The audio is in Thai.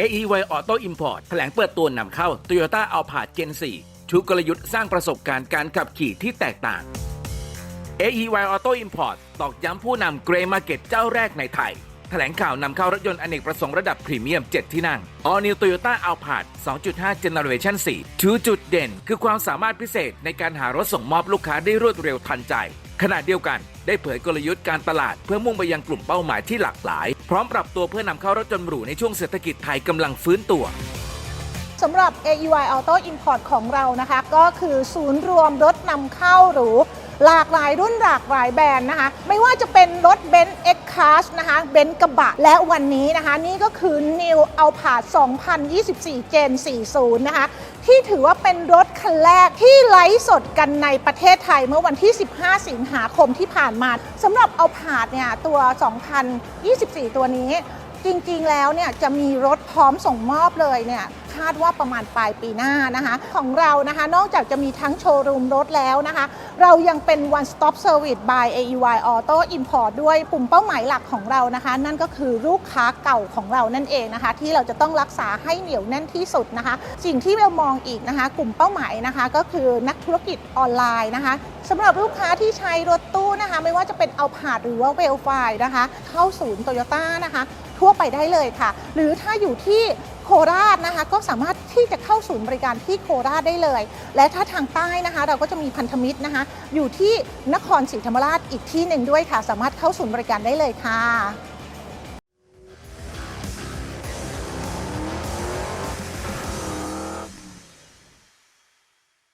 AEY Auto Import แถลงเปิดตัวนำเข้า Toyota Alphard Gen 4ชูกลยุทธ์สร้างประสบการณ์การขับขี่ที่แตกต่าง AEY Auto Import ตอกย้ำผู้นำเกรมาเก็ตเจ้าแรกในไทย แถลงข่าวนำเข้ารถยนต์อเนกประสงค์ระดับพรีเมียม 7 ที่นั่ง All New Toyota Alphard 2.5 Generation 4ชูจุดเด่น คือความสามารถพิเศษในการหารถส่งมอบลูกค้าได้รวดเร็วทันใจ ขณะเดียวกันได้เผยกลยุทธ์การตลาดเพื่อมุ่งไปยังกลุ่มเป้าหมายที่หลากหลาย พร้อมปรับตัวเพื่อนำเข้ารถยนต์หรูในช่วงเศรษฐกิจไทยกำลังฟื้นตัวสำหรับ AUI Auto Import ของเรานะคะ ก็คือศูนย์รวมรถนำเข้าหรูหลากหลายรุ่นหลากหลายแบรนด์นะคะ ไม่ว่าจะเป็นรถเบนซ์ X Class นะคะเบนซ์กระบะ และวันนี้นะคะนี่ก็คือ New a l p a 2024 Gen 40 นะคะที่ถือว่าเป็นรถคันแรกที่ไลฟ์สดกันในประเทศไทยเมื่อวันที่ 15 สิงหาคมที่ผ่านมาสำหรับเอาผาดเนี่ยตัว 2024 ตัวนี้ จริงๆแล้วเนี่ยจะมีรถพร้อมส่งมอบเลยเนี่ย คาดว่าประมาณปลายปีหน้านะคะ ของเรานะคะนอกจากจะมีทั้งโชว์รูมรถแล้วนะคะ เรายังเป็น one stop service by AEY Auto Import ด้วยปุ่มเป้าหมายหลักของเรานะคะ นั่นก็คือลูกค้าเก่าของเรานั่นเองนะคะ ที่เราจะต้องรักษาให้เหนียวแน่นที่สุดนะคะ สิ่งที่เรามองอีกนะคะ กลุ่มเป้าหมายนะคะ ก็คือนักธุรกิจออนไลน์นะคะสำหรับลูกค้าที่ใช้รถตู้นะคะ ไม่ว่าจะเป็นเอาผาดหรือว่าเวลไฟนะคะ เข้าศูนย์โตโยต้านะคะ ทั่วไปได้เลยค่ะ หรือถ้าอยู่ที่ โคราชนะคะก็สามารถที่จะเข้าศูนย์บริการที่โคราชได้เลย และถ้าทางใต้นะคะ เราก็จะมีพันธมิตรนะคะ อยู่ที่นครศรีธรรมราชอีกที่หนึ่งด้วยค่ะ สามารถเข้าศูนย์บริการได้เลยค่ะ